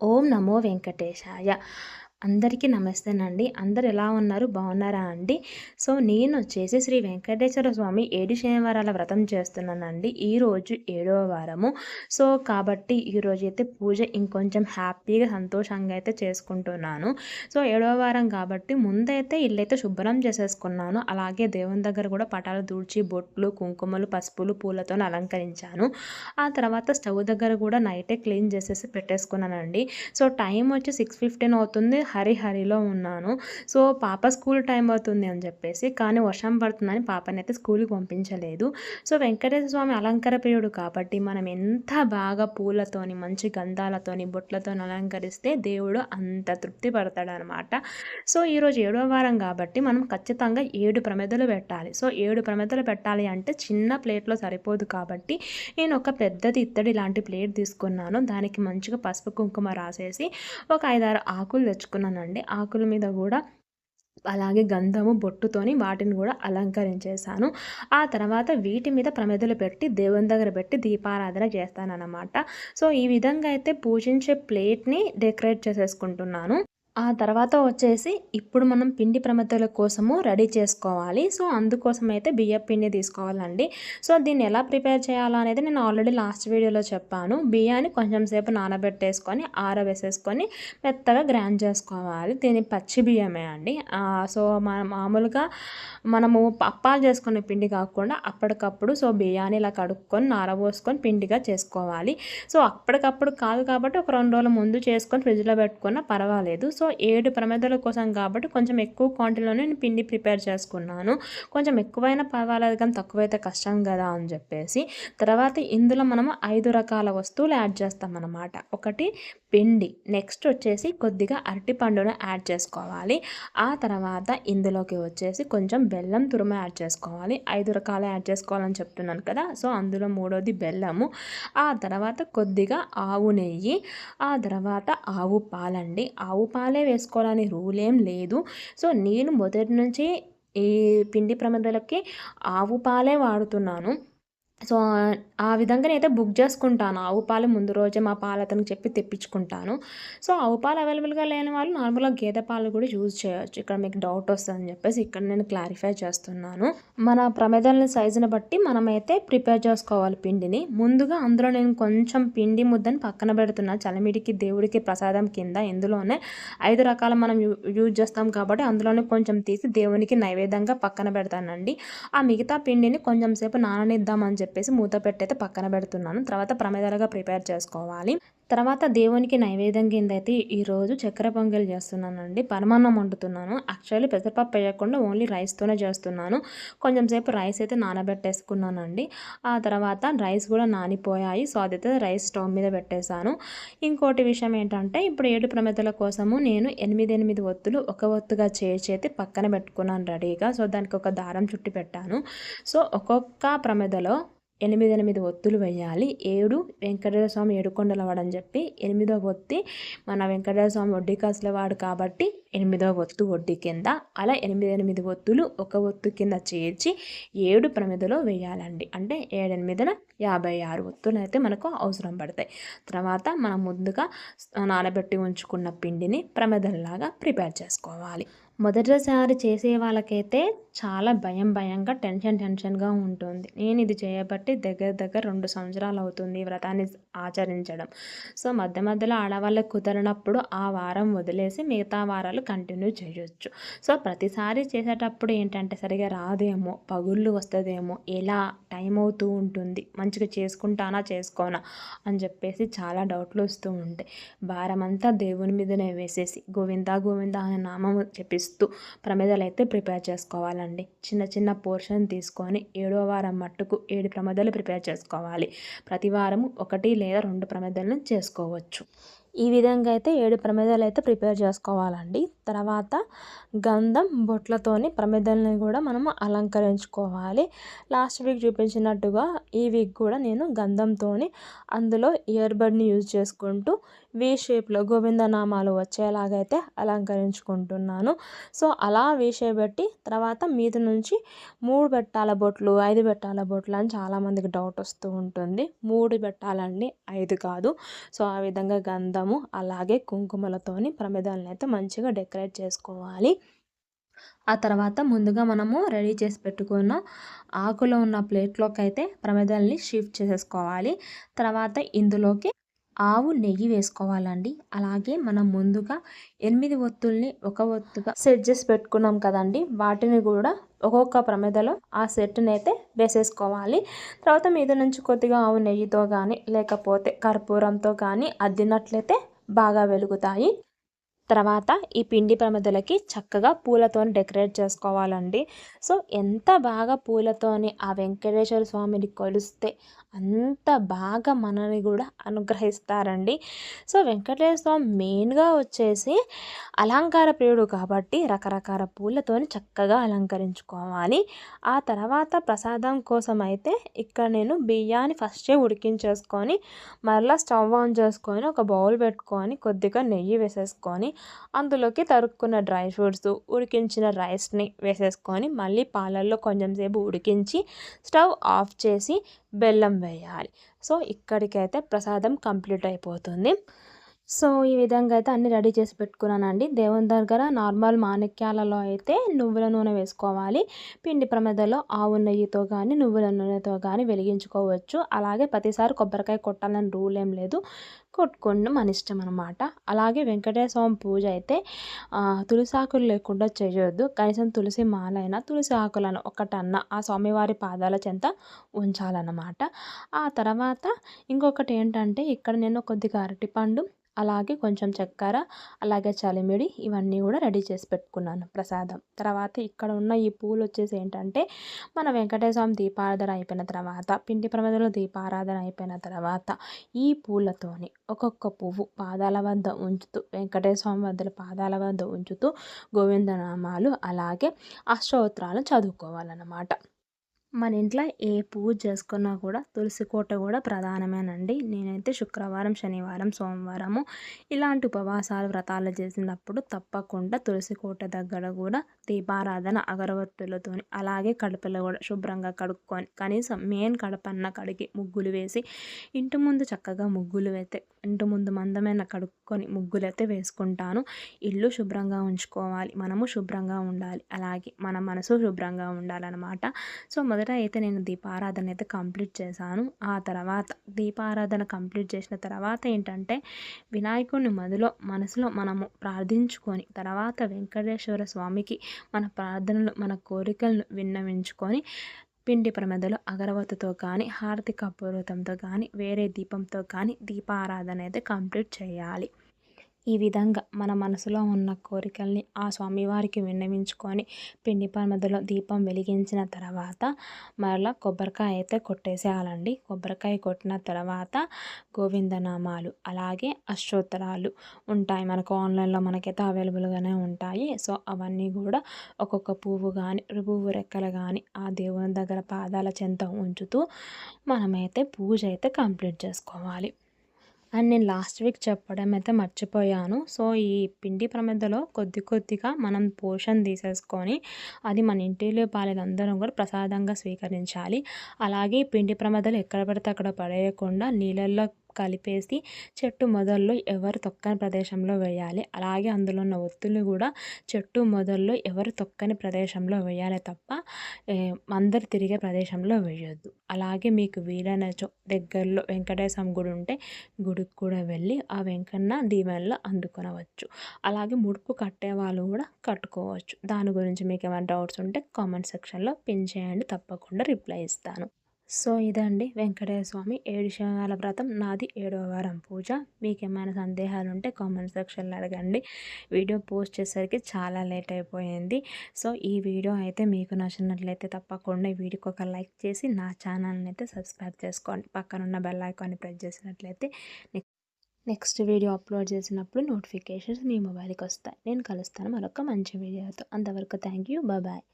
ఓం నమో వెంకటేశాయ. అందరికీ నమస్తేనండి. అందరు ఎలా ఉన్నారు? బాగున్నారా అండి? సో నేను వచ్చేసి శ్రీ వెంకటేశ్వర స్వామి ఏడు శనివారాల వ్రతం చేస్తున్నానండి. ఈరోజు ఏడవ వారము. సో కాబట్టి ఈరోజు అయితే పూజ ఇంకొంచెం హ్యాపీగా సంతోషంగా అయితే చేసుకుంటున్నాను. సో ఏడవ వారం కాబట్టి ముందైతే ఇల్లైతే శుభ్రం చేసేసుకున్నాను. అలాగే దేవుని దగ్గర కూడా పటాలు దూడ్చి బొట్లు కుంకుమలు పసుపులు పూలతో అలంకరించాను. ఆ తర్వాత స్టవ్ దగ్గర కూడా నైటే క్లీన్ చేసేసి పెట్టేసుకున్నానండి. సో టైం వచ్చి సిక్స్ ఫిఫ్టీన్ అవుతుంది. హరిహరిలో ఉన్నాను. సో పాప స్కూల్ టైం అవుతుంది అని చెప్పేసి కానీ వర్షం పడుతుందని పాపని అయితే స్కూల్కి పంపించలేదు. సో వెంకటేశ్వర స్వామి అలంకార ప్రియుడు కాబట్టి మనం ఎంత బాగా పూలతోని మంచి గంధాలతోని బొట్లతోని అలంకరిస్తే దేవుడు అంత తృప్తి పడతాడనమాట. సో ఈరోజు ఏడవ వారం కాబట్టి మనం ఖచ్చితంగా ఏడు ప్రమిదలు పెట్టాలి. సో ఏడు ప్రమిదలు పెట్టాలి అంటే చిన్న ప్లేట్లో సరిపోదు కాబట్టి నేను ఒక పెద్దది ఇత్తడి లాంటి ప్లేట్ తీసుకున్నాను. దానికి మంచిగా పసుపు కుంకుమ రాసేసి ఒక ఐదారు ఆకులు తెచ్చుకున్నాను. తీసుకున్నానండి. ఆకుల మీద కూడా అలాగే గంధము బొట్టుతోని వాటిని కూడా అలంకరించేశాను. ఆ తర్వాత వీటి మీద ప్రమిదలు పెట్టి దేవుని దగ్గర పెట్టి దీపారాధన చేస్తానన్నమాట. సో ఈ విధంగా అయితే పూజించే ప్లేట్ని డెకరేట్ చేసేసుకుంటున్నాను. ఆ తర్వాత వచ్చేసి ఇప్పుడు మనం పిండి ప్రమిదల కోసము రెడీ చేసుకోవాలి. సో అందుకోసం అయితే బియ్యం పిండి తీసుకోవాలండి. సో దీన్ని ఎలా ప్రిపేర్ చేయాలో అనేది నేను ఆల్రెడీ లాస్ట్ వీడియోలో చెప్పాను. బియ్యాన్ని కొంచెం సేపు నానబెట్టేసుకొని ఆరవేసేసుకొని మెత్తగా గ్రైండ్ చేసుకోవాలి. దీని పచ్చి బియ్యమే అండి. సో మన మామూలుగా మనము అప్పాలు చేసుకునే పిండి కాకుండా అప్పటికప్పుడు సో బియ్యాన్ని ఇలా కడుక్కొని నారబోసుకొని పిండిగా చేసుకోవాలి. సో అప్పటికప్పుడు కాదు కాబట్టి ఒక రెండు రోజుల ముందు చేసుకొని ఫ్రిడ్జ్లో పెట్టుకున్నా పర్వాలేదు. సో సో ఏడు ప్రమిదల కోసం కాబట్టి కొంచెం ఎక్కువ క్వాంటిటీలోనే నేను పిండి ప్రిపేర్ చేసుకున్నాను. కొంచెం ఎక్కువైనా పర్వాలేదు కానీ తక్కువైతే కష్టం కదా అని చెప్పేసి. తర్వాత ఇందులో మనము ఐదు రకాల వస్తువులు యాడ్ చేస్తామన్నమాట. ఒకటి పిండి నెక్స్ట్ వచ్చేసి కొద్దిగా అరటిపండును యాడ్ చేసుకోవాలి. ఆ తర్వాత ఇందులోకి వచ్చేసి కొంచెం బెల్లం తురుమ యాడ్ చేసుకోవాలి. ఐదు రకాలు యాడ్ చేసుకోవాలని చెప్తున్నాను కదా సో అందులో మూడోది బెల్లము. ఆ తర్వాత కొద్దిగా ఆవు నెయ్యి ఆ తర్వాత ఆవు పాలండి. ఆవు పాలు పాలే వేసుకోవాలని రూల్ ఏం లేదు. సో నేను మొదటి నుంచి ఈ పిండి ప్రమదలకి ఆవు పాలే వాడుతున్నాను. సో ఆ విధంగా అయితే బుక్ చేసుకుంటాను. ఆవు పాలు ముందు రోజే మా పాలు అతనికి చెప్పి తెప్పించుకుంటాను. సో ఆవు పాలు అవైలబుల్గా లేని వాళ్ళు నార్మల్గా గేదె పాలు కూడా యూజ్ చేయొచ్చు. ఇక్కడ మీకు డౌట్ వస్తుందని చెప్పేసి ఇక్కడ నేను క్లారిఫై చేస్తున్నాను. మన ప్రమేదాల సైజుని బట్టి మనమైతే ప్రిపేర్ చేసుకోవాలి పిండిని. ముందుగా అందులో నేను కొంచెం పిండి ముద్దని పక్కన పెడుతున్నా. చలిమిడికి దేవుడికి ప్రసాదం కింద ఇందులోనే ఐదు రకాల మనం యూజ్ చేస్తాం కాబట్టి అందులోనే కొంచెం తీసి దేవునికి నైవేద్యంగా పక్కన పెడతానండి. ఆ మిగతా పిండిని కొంచెం సేపు నాననిద్దామని చెప్పేసి మూత పెట్టయితే పక్కన పెడుతున్నాను. తర్వాత ప్రమేదాలుగా ప్రిపేర్ చేసుకోవాలి. తర్వాత దేవునికి నైవేద్యం కింద అయితే ఈరోజు చక్కెర పొంగల్ చేస్తున్నానండి. పరమాన్నం వండుతున్నాను. యాక్చువల్లీ పెసరపప్పు వేయకుండా ఓన్లీ రైస్తోనే చేస్తున్నాను. కొంచెం సేపు రైస్ అయితే నానబెట్టేసుకున్నానండి. ఆ తర్వాత రైస్ కూడా నానిపోయాయి. సో అదైతే రైస్ స్టవ్ మీద పెట్టేశాను. ఇంకోటి విషయం ఏంటంటే ఇప్పుడు ఏడు ప్రమిదల కోసము నేను ఎనిమిది ఎనిమిది ఒత్తులు ఒక ఒత్తుగా చేసి పక్కన పెట్టుకున్నాను రెడీగా. సో దానికి ఒక దారం చుట్టి పెట్టాను. సో ఒక్కొక్క ప్రమిదలో ఎనిమిది ఎనిమిది ఒత్తులు వేయాలి ఏడు వెంకటేశ్వర స్వామి ఏడుకొండల వాడని చెప్పి ఎనిమిదో ఒత్తి మన వెంకటేశ్వర స్వామి వడ్డీ కాసుల వాడు కాబట్టి ఎనిమిదో ఒత్తు వడ్డీ కింద. అలా ఎనిమిది ఎనిమిది ఒత్తులు ఒక ఒత్తు కింద చేర్చి ఏడు ప్రమిదలో వేయాలండి అంటే ఏడెనిమిదిన యాభై ఆరు ఒత్తులు అయితే మనకు అవసరం పడతాయి. తర్వాత మనం ముందుగా నానబెట్టి ఉంచుకున్న పిండిని ప్రమిదల్లాగా ప్రిపేర్ చేసుకోవాలి. మొదటిసారి చేసే వాళ్ళకైతే చాలా భయం భయంగా టెన్షన్ టెన్షన్గా ఉంటుంది. నేను ఇది చేయబట్టి దగ్గర దగ్గర రెండు సంవత్సరాలు అవుతుంది ఈ వ్రతాన్ని ఆచరించడం. సో మధ్య మధ్యలో ఆడవాళ్ళకి కుదరినప్పుడు ఆ వారం వదిలేసి మిగతా వారాలు కంటిన్యూ చేయొచ్చు. సో ప్రతిసారి చేసేటప్పుడు ఏంటంటే సరిగా రాదేమో పగుళ్ళు వస్తుందేమో ఎలా టైం అవుతూ ఉంటుంది మంచిగా చేసుకుంటానా చేసుకోనా అని చెప్పేసి చాలా డౌట్లు వస్తూ ఉంటాయి. భారమంతా దేవుని మీదనే వేసేసి గోవిందా గోవిందా అనే నామం చెప్పి చేస్తూ ప్రమేదాలు అయితే ప్రిపేర్ చేసుకోవాలండి. చిన్న చిన్న పోర్షన్ తీసుకొని ఏడో వారం మట్టుకు ఏడు ప్రమేదాలు ప్రిపేర్ చేసుకోవాలి. ప్రతి వారం ఒకటి లేదా రెండు ప్రమేదాలను చేసుకోవచ్చు. ఈ విధంగా అయితే ఏడు ప్రమేదాలు అయితే ప్రిపేర్ చేసుకోవాలండి. తర్వాత గంధం బొట్లతోని ప్రమేదాలని కూడా మనము అలంకరించుకోవాలి. లాస్ట్ వీక్ చూపించినట్టుగా ఈ వీక్ కూడా నేను గంధంతో అందులో ఇయర్ బడ్ని యూజ్ చేసుకుంటూ వి షేప్లో గోవిందనామాలు వచ్చేలాగైతే అలంకరించుకుంటున్నాను. సో అలా వి షేప్ పెట్టి తర్వాత మీద నుంచి మూడు పెట్టాల బొట్లు ఐదు పెట్టాల బొట్లు అని చాలామందికి డౌట్ వస్తూ ఉంటుంది. మూడు పెట్టాలండి ఐదు కాదు. సో ఆ విధంగా గంధము అలాగే కుంకుమలతోని ప్రమిదాలను అయితే మంచిగా డెకరేట్ చేసుకోవాలి. ఆ తర్వాత ముందుగా మనము రెడీ చేసి పెట్టుకున్న ఆకులో ఉన్న ప్లేట్లోకి అయితే ప్రమిదల్ని షిఫ్ట్ చేసేసుకోవాలి. తర్వాత ఇందులోకి ఆవు నెయ్యి వేసుకోవాలండి. అలాగే మనం ముందుగా ఎనిమిది ఒత్తుల్ని ఒక ఒత్తుగా సెట్ చేసి పెట్టుకున్నాం కదండి. వాటిని కూడా ఒక్కొక్క ప్రమిదలో ఆ సెట్ని అయితే వేసేసుకోవాలి. తర్వాత మీద నుంచి కొద్దిగా ఆవు నెయ్యితో కానీ లేకపోతే కర్పూరంతో కానీ అద్దినట్లయితే బాగా వెలుగుతాయి. తర్వాత ఈ పిండి ప్రమిదలకి చక్కగా పూలతోని డెకరేట్ చేసుకోవాలండి. సో ఎంత బాగా పూలతోని ఆ వెంకటేశ్వర స్వామిని కొలిస్తే అంత బాగా మనని కూడా అనుగ్రహిస్తారండి. సో వెంకటేశ్వర స్వామి మెయిన్గా వచ్చేసి అలంకార ప్రియుడు కాబట్టి రకరకాల పూలతోని చక్కగా అలంకరించుకోవాలి. ఆ తర్వాత ప్రసాదం కోసం అయితే ఇక్కడ నేను బియ్యాన్ని ఫస్టే ఉడికించేసుకొని మరలా స్టవ్ ఆన్ చేసుకొని ఒక బౌల్ పెట్టుకొని కొద్దిగా నెయ్యి వేసేసుకొని అందులోకి తరుక్కున్న డ్రై ఫ్రూట్స్ ఉడికించిన రైస్ని వేసేసుకొని మళ్ళీ పాలల్లో కొంచెం సేపు ఉడికించి స్టవ్ ఆఫ్ చేసి బెల్లం వేయాలి. సో ఇక్కడికైతే ప్రసాదం కంప్లీట్ అయిపోతుంది. సో ఈ విధంగా అయితే అన్ని రెడీ చేసి పెట్టుకున్నానండి. దేవుని దగ్గర నార్మల్ మాణిక్యాలలో అయితే నువ్వుల నూనె వేసుకోవాలి. పిండి ప్రమేదలో ఆవు నెయ్యితో కానీ నువ్వుల నూనెతో కానీ వెలిగించుకోవచ్చు. అలాగే ప్రతిసారి కొబ్బరికాయ కొట్టాలని రూల్ ఏం లేదు. కొట్టుకోండి మన ఇష్టం అనమాట అలాగే వెంకటేశ్వర స్వామి పూజ అయితే తులసి ఆకులు లేకుండా చేయొద్దు. కనీసం తులసి మాలైనా తులసి ఆకులను ఒకటన్న ఆ స్వామివారి పాదాల చెంత ఉంచాలన్నమాట. ఆ తర్వాత ఇంకొకటి ఏంటంటే ఇక్కడ నేను కొద్దిగా అరటిపండు అలాగే కొంచెం చక్కెర అలాగే చలిమిడి ఇవన్నీ కూడా రెడీ చేసి పెట్టుకున్నాను ప్రసాదం. తర్వాత ఇక్కడ ఉన్న ఈ పూలు వచ్చేసి ఏంటంటే మన వెంకటేశ్వరం దీపారాధన అయిపోయిన తర్వాత పిండి ప్రమదలో దీపారాధన అయిపోయిన తర్వాత ఈ పూలతోని ఒక్కొక్క పువ్వు పాదాల వద్ద ఉంచుతూ వెంకటేశ్వరం వద్ద పాదాల వద్ద ఉంచుతూ గోవిందనామాలు అలాగే అష్టోత్తరాలు చదువుకోవాలన్నమాట. మన ఇంట్లో ఏ పూజ చేసుకున్నా కూడా తులసి కోట కూడా ప్రధానమేనండి. నేనైతే శుక్రవారం శనివారం సోమవారము ఇలాంటి ఉపవాసాలు వ్రతాలు చేసినప్పుడు తప్పకుండా తులసి కోట దగ్గర కూడా దీపారాధన అగరవత్తులతో అలాగే కడుపులో కూడా శుభ్రంగా కడుక్కొని కనీసం మెయిన్ కడపన్న కడిగి ముగ్గులు వేసి ఇంటి ముందు చక్కగా ముగ్గులు అయితే ఇంటి ముందు మందమైన కడుక్కొని ముగ్గులు అయితే వేసుకుంటాను. ఇల్లు శుభ్రంగా ఉంచుకోవాలి మనము శుభ్రంగా ఉండాలి అలాగే మన మనసు శుభ్రంగా ఉండాలన్నమాట. సో మొదటి మొదట అయితే నేను దీపారాధన అయితే కంప్లీట్ చేశాను. ఆ తర్వాత దీపారాధన కంప్లీట్ చేసిన తర్వాత ఏంటంటే వినాయకుడిని మధులో మనసులో మనము ప్రార్థించుకొని తర్వాత వెంకటేశ్వర స్వామికి మన ప్రార్థనలు మన కోరికలను విన్నవించుకొని పిండి ప్రమదలో అగరవత్తితో కానీ హారతి కపూరతంతో కానీ వేరే దీపంతో కానీ దీపారాధన అయితే కంప్లీట్ చేయాలి. ఈ విధంగా మన మనసులో ఉన్న కోరికల్ని ఆ స్వామివారికి విన్నవించుకొని పిండి పరమదలో దీపం వెలిగించిన తర్వాత మరలా కొబ్బరికాయ అయితే కొట్టేసేయాలండి. కొబ్బరికాయ కొట్టిన తర్వాత గోవిందనామాలు అలాగే అష్టోత్తరాలు ఉంటాయి మనకు ఆన్లైన్లో మనకైతే అవైలబుల్గానే ఉంటాయి. సో అవన్నీ కూడా ఒక్కొక్క పువ్వు కానీ పువ్వు రెక్కలు కానీ ఆ దేవుని దగ్గర పాదాల చెంత ఉంచుతూ మనమైతే పూజ అయితే కంప్లీట్ చేసుకోవాలి. అండ్ నేను లాస్ట్ వీక్ చెప్పడం అయితే మర్చిపోయాను. సో ఈ పిండి ప్రమిదలో కొద్ది కొద్దిగా మనం పోషన్ తీసేసుకొని అది మన ఇంటిలో పాలేదందరం కూడా ప్రసాదంగా స్వీకరించాలి. అలాగే పిండి ప్రమిదలు ఎక్కడ పడితే అక్కడ పడేయకుండా నీళ్ళల్లో కలిపేసి చెట్టు మొదల్లో ఎవరు తొక్కని ప్రదేశంలో వేయాలి. అలాగే అందులో ఉన్న ఒత్తులు కూడా చెట్టు మొదల్లో ఎవరు తొక్కని ప్రదేశంలో వేయాలి తప్ప అందరు తిరిగే ప్రదేశంలో వేయొద్దు. అలాగే మీకు వీలైన దగ్గరలో వెంకటేశ్వర గుడి ఉంటే గుడికి కూడా వెళ్ళి ఆ వెంకన్న దీవెనలో అందుకొనవచ్చు. అలాగే ముడుపు కట్టే వాళ్ళు కూడా కట్టుకోవచ్చు. దాని గురించి మీకు ఏమైనా డౌట్స్ ఉంటే కామెంట్ సెక్షన్లో పిన్ చేయండి. తప్పకుండా రిప్లై ఇస్తాను. సో ఇదండి వెంకటేశ్వర స్వామి ఏడు శివాల వ్రతం. నాది ఏడవ వారం పూజ. మీకు ఏమైనా సందేహాలు ఉంటే కామెంట్ సెక్షన్లో అడగండి. వీడియో పోస్ట్ చేసేసరికి చాలా లేట్ అయిపోయింది. సో ఈ వీడియో అయితే మీకు నచ్చినట్లయితే తప్పకుండా ఈ వీడియోకి ఒక లైక్ చేసి నా ఛానల్ని అయితే సబ్స్క్రైబ్ చేసుకోండి. పక్కనున్న బెల్ ఐకాన్ని ప్రెస్ చేసినట్లయితే నెక్స్ట్ వీడియో అప్లోడ్ చేసినప్పుడు నోటిఫికేషన్స్ మీ మొబైల్కి వస్తాయి. నేను కలుస్తాను మరొక మంచి వీడియోతో. అంతవరకు థ్యాంక్ యూ బాయ్.